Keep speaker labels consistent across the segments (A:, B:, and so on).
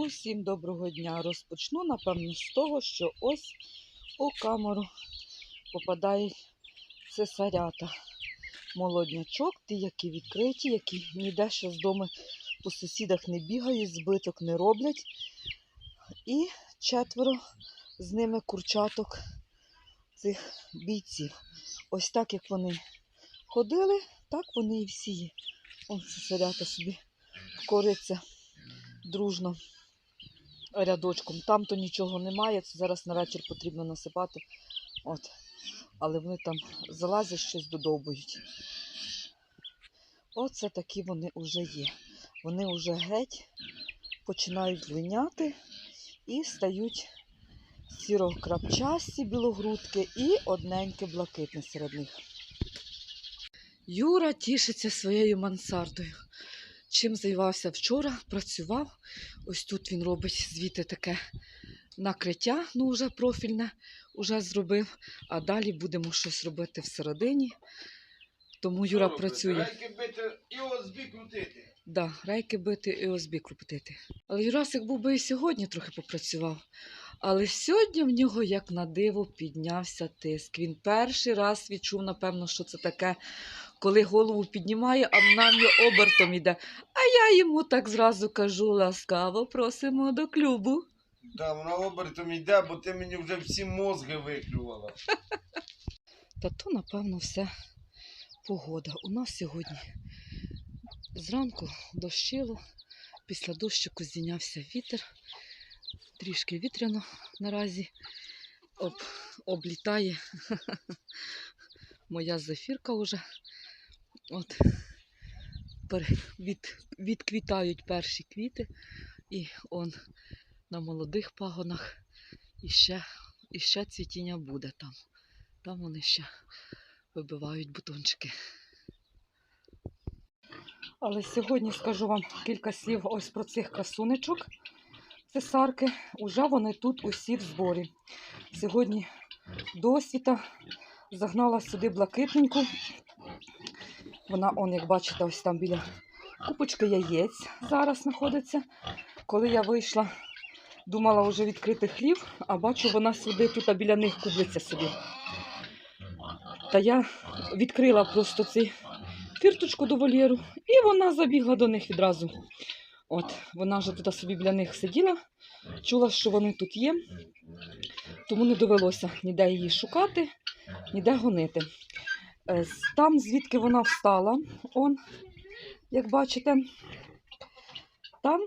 A: Усім доброго дня. Розпочну, напевно, з того, що ось у камеру попадають цесарята. Молоднячок, ті, які відкриті, які ніде ще з дому по сусідах не бігають, збиток не роблять. І четверо з ними курчаток цих бійців. Ось так, як вони ходили, так вони і всі. Ось цесарята собі кориться дружно рядочком. Там то нічого немає, це зараз на вечір потрібно насипати. От. Але вони там залазять, щось додовбують. Оце такі вони вже є. Вони вже геть починають линяти і стають сірокрапчасті білогрудки і одненьке блакитне серед них. Юра тішиться своєю мансардою. Чим займався вчора, працював. Ось тут він робить звідти таке накриття, ну вже профільне, вже зробив. А далі будемо щось робити всередині. Тому Юра працює.
B: Рейки бити і ОСБ крутити.
A: Да, рейки бити і ОСБ крутити. Але Юрасик був би і сьогодні трохи попрацював. Але сьогодні в нього, як на диво, піднявся тиск. Він перший раз відчув, напевно, що це таке, коли голову піднімає, а нам обертом іде. А я йому так зразу кажу: ласкаво просимо до клубу.
B: Да, вона обертом йде, бо ти мені вже всі мозги виклювала.
A: Та то, напевно, все погода. У нас сьогодні зранку дощило, після дощику здійнявся вітер. Трішки вітряно наразі об, облітає моя зефірка вже. От від, відквітають перші квіти, і он на молодих пагонах іще, іще цвітіння буде там. Там вони ще вибивають бутончики. Але сьогодні скажу вам кілька слів ось про цих красунечок. Цесарки. Уже вони тут усі в зборі. Сьогодні досвіта загнала сюди блакитненьку. Вона, он, як бачите, ось там біля купочки яєць зараз знаходиться. Коли я вийшла, думала вже відкрити хлів, а бачу, вона сюди тут біля них кублиться собі. Та я відкрила просто цей фірточку до вольєру, і вона забігла до них відразу. От, вона вже тут собі біля них сиділа, чула, що вони тут є, тому не довелося ніде її шукати, ніде гонити. Е, Там, звідки вона встала, он, як бачите, там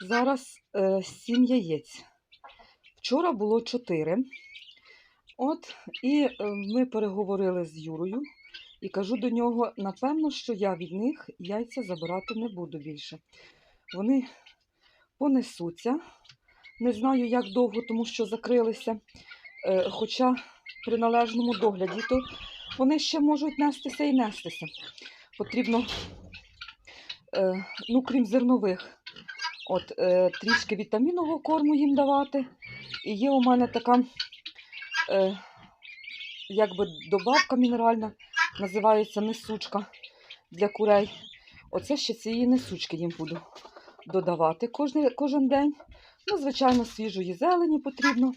A: зараз е, сім яєць. Вчора було чотири. От, і е, ми переговорили з Юрою, і кажу до нього: напевно, що я від них яйця забирати не буду більше. Вони понесуться. Не знаю, як довго, тому що закрилися. Е, Хоча при належному догляді, то вони ще можуть нестися і нестися. Потрібно, е, ну, крім зернових, от, е, трішки вітамінного корму їм давати. І є у мене така е, якби добавка мінеральна, називається несучка для курей. Оце ще цієї несучки їм буду додавати кожен, кожен день. Ну, звичайно, свіжої зелені потрібно,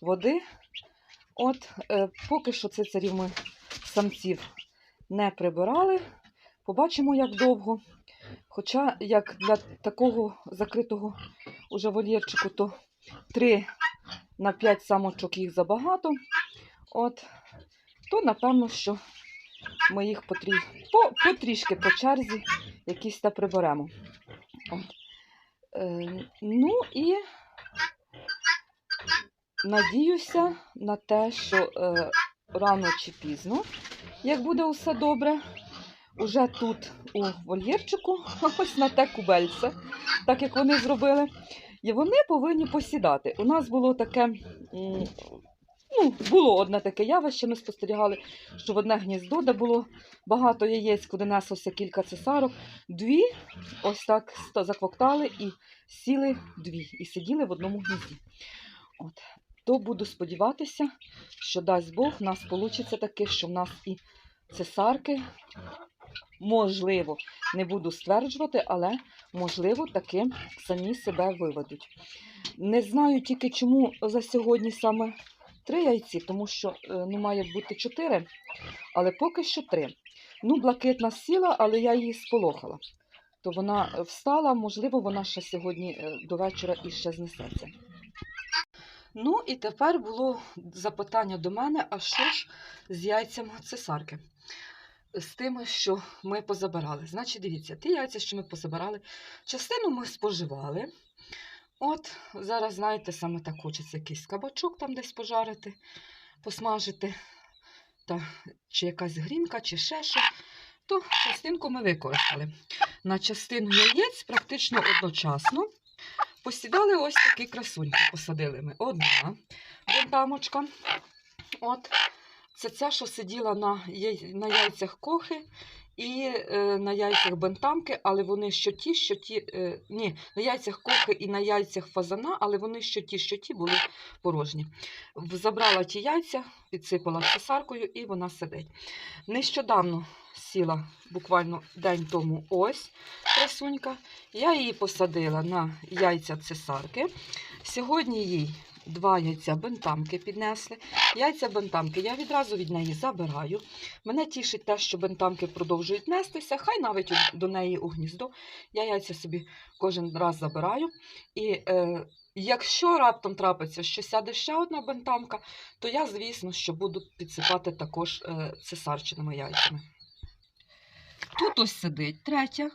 A: води. От, е, поки що цицарів ми самців не прибирали. Побачимо, як довго. Хоча, як для такого закритого уже вольєрчику, то 3 на 5 самочок їх забагато. От, то напевно, що ми їх потрі... по... потрішки по черзі якісь та приберемо. От. Е, ну і надіюся на те, що е, рано чи пізно, як буде усе добре, уже тут у вольєрчику, ось на те кубельце, так як вони зробили, і вони повинні посідати. У нас було таке. Ну, було одне таке явище, ми спостерігали, що в одне гніздо, де було багато яєць, куди неслося кілька цесарок, дві ось так заквоктали і сіли дві, і сиділи в одному гнізді. От. То буду сподіватися, що дасть Бог, в нас вийде таке, що в нас і цесарки можливо, не буду стверджувати, але можливо таки самі себе виведуть. Не знаю тільки чому за сьогодні саме три яйці, тому що е, ну, має бути чотири, але поки що три. Ну, блакитна сіла, але я її сполохала. То вона е, встала, можливо, вона ще сьогодні е, до вечора і ще знесеться. Ну і тепер було запитання до мене, а що ж з яйцями цесарки? З тими, що ми позабирали. Значить, дивіться, ті яйця, що ми позабирали, частину ми споживали. От зараз, знаєте, саме так хочеться якийсь кабачок там десь пожарити, посмажити, та, чи якась грінка, чи ще. То частинку ми використали. На частину яєць практично одночасно посідали ось такі красуньки. Посадили ми. Одна бентамочка. От. Це ця, що сиділа на, на яйцях кохи і е, на яйцях бентамки, але вони що ті, що ті. Е, ні, на яйцях кохи і на яйцях фазана, але вони що ті, що ті були порожні. Забрала ті яйця, підсипала цесаркою і вона сидить. Нещодавно сіла буквально день тому ось красунька. Я її посадила на яйця цесарки. Сьогодні їй два яйця бентамки піднесли. Яйця бентамки я відразу від неї забираю. Мене тішить те, що бентамки продовжують нестися, хай навіть до неї у гніздо. Я яйця собі кожен раз забираю. І е, якщо раптом трапиться, що сяде ще одна бентамка, то я, звісно, що буду підсипати також е, цесарчиними яйцями. Тут ось сидить третя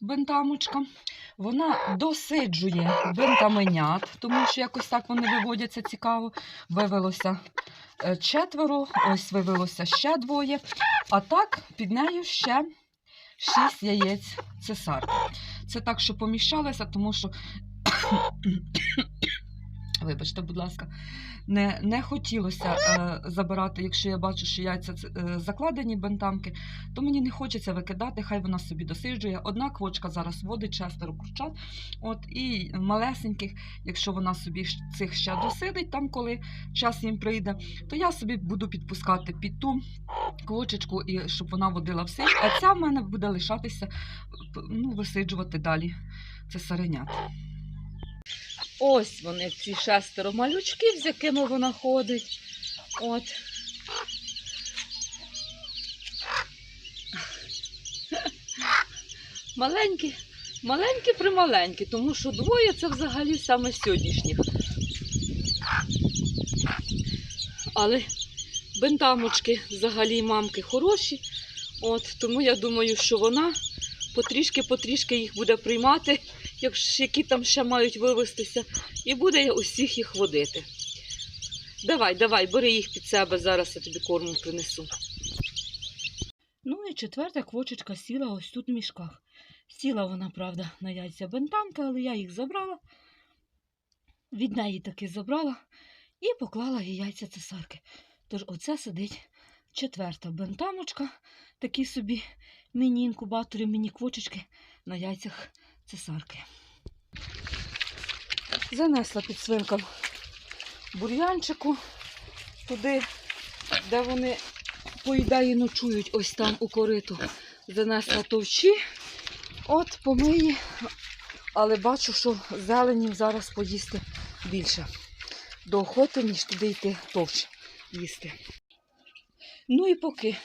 A: бентамочка. Вона досиджує бентаменят, тому що якось так вони виводяться цікаво. Вивелося е, четверо, ось вивелося ще двоє. А так під нею ще шість яєць цесарки. Це так, що поміщалося, тому що, вибачте, будь ласка, не, не хотілося е, забирати, якщо я бачу, що яйця е, закладені бентамки, то мені не хочеться викидати, хай вона собі досиджує. Одна квочка зараз водить шестеро курчат, от і малесеньких, якщо вона собі цих ще досидить, там коли час їм прийде, то я собі буду підпускати під ту квочечку, і щоб вона водила все. А ця в мене буде лишатися, ну, висиджувати далі Це цесаренят. Ось вони, ці шестеро малючків, з якими вона ходить. От. Маленькі, маленькі прималенькі, тому що двоє це взагалі саме сьогоднішніх. Але бентамочки взагалі мамки хороші. От, тому я думаю, що вона потрішки-потрішки їх буде приймати, які там ще мають вивестися, і буде усіх їх водити. Давай, давай, бери їх під себе, зараз я тобі корму принесу. Ну і четверта квочечка сіла ось тут в мішках. Сіла вона, правда, на яйця бентамки, але я їх забрала. Від неї таки забрала і поклала їй яйця цесарки. Тож оце сидить четверта бентамочка, такі собі міні-інкубатори, міні-квочечки на яйцях цесарки. Занесла під свинком бур'янчику туди, де вони, по ідеї, ночують ось там у кориту. Занесла товчі, от помиї, але бачу, що зелені зараз поїсти більше. До охоти, ніж туди йти товч їсти. Ну і поки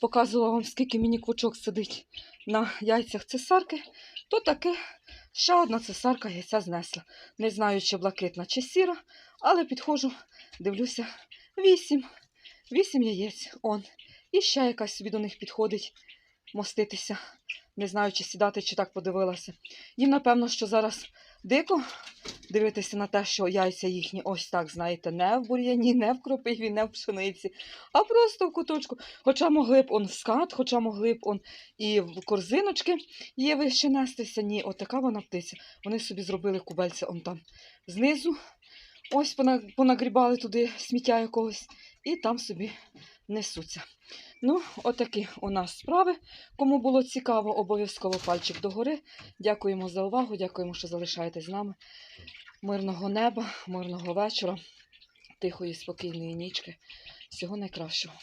A: показувала вам, скільки мені квочок сидить на яйцях цесарки, то таки ще одна цесарка яйця знесла. Не знаю, чи блакитна, чи сіра, але підходжу, дивлюся, вісім. Вісім яєць. Он. І ще якась собі до них підходить моститися. Не знаю, чи сідати, чи так подивилася. Їм, напевно, що зараз дико дивитися на те, що яйця їхні ось так, знаєте, не в бур'яні, не в кропиві, не в пшениці, а просто в куточку. Хоча могли б он в скат, хоча могли б он і в корзиночки є вище нестися. Ні, отака вона птиця. Вони собі зробили кубельця он там знизу. Ось понагрібали туди сміття якогось, і там собі несуться. Ну, отакі у нас справи. Кому було цікаво, обов'язково пальчик догори. Дякуємо за увагу, дякуємо, що залишаєтесь з нами. Мирного неба, мирного вечора, тихої, спокійної нічки. Всього найкращого.